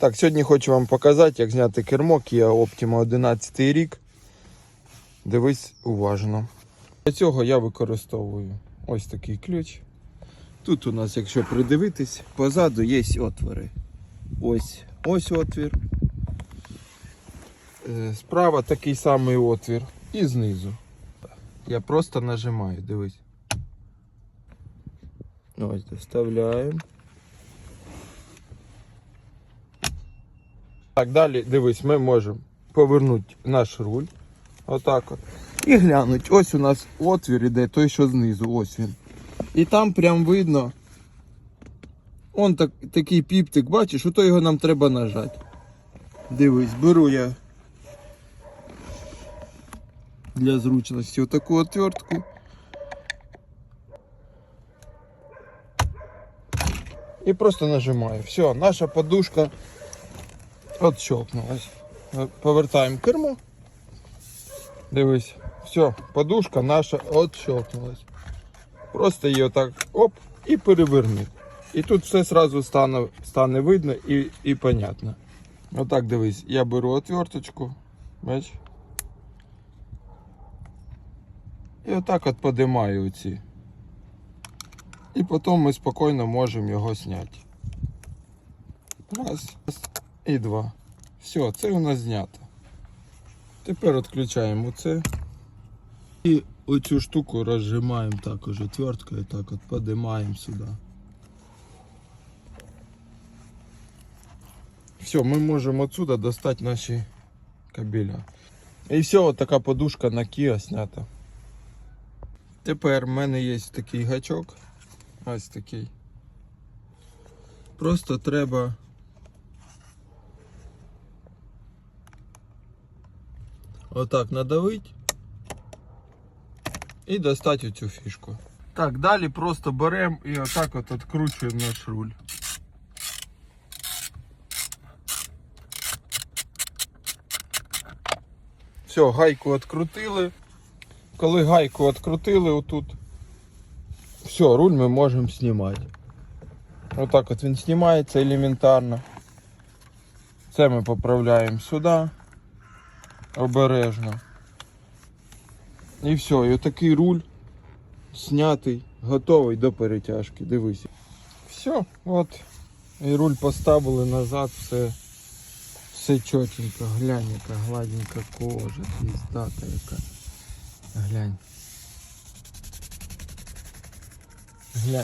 Так, сьогодні хочу вам показати, як зняти кермо Kia Optima 11 рік. Дивись уважно. Для цього я використовую ось такий ключ. Тут у нас, якщо придивитись, позаду є отвори. Ось ось отвір. Е, Справа такий самий отвір. І знизу. Я просто нажимаю, дивись. Ось доставляємо. Так, далі, дивись, ми можемо повернути наш руль. Отак от. І глянуть. Ось у нас отвір іде, той, що знизу, ось він. І там прям видно. Он так, такий піптик, бачиш, ото його нам треба нажати. Дивись, беру я для зручності отаку отвертку. І просто нажимаю. Все, наша подушка отщелкнулась. Повертаємо кермо. Дивись, все, подушка наша отщелкнулась. Просто її отак оп і переверни. І тут все сразу стане, стане видно і, і понятно. Отак дивись, я беру отверточку. Бач? І отак от подимаю оці. І потім ми спокійно можемо його зняти. Раз і два. Все, це у нас знято. Тепер відключаємо це. І оцю штуку розжимаємо також отверткою, так от подимаємо сюди. Все, ми можемо отсюда достати наші кабеля. І все, от така подушка на Kia снята. Тепер в мене є такий гачок. Ось такий. Просто треба отак надавити і достати оцю фішку. Так, далі просто беремо і отак от відкручуємо наш руль. Все, гайку відкрутили. Коли гайку відкрутили отут, все, руль ми можемо знімати. Отак от він знімається елементарно. Це ми поправляємо сюди. Обережно. І все, і отакий руль знятий, готовий до перетяжки. Дивись. Все, от. І руль поставили назад, все, все чотенько. Глянь, яка гладенька кожа, піздата яка. Глянь. Глянь.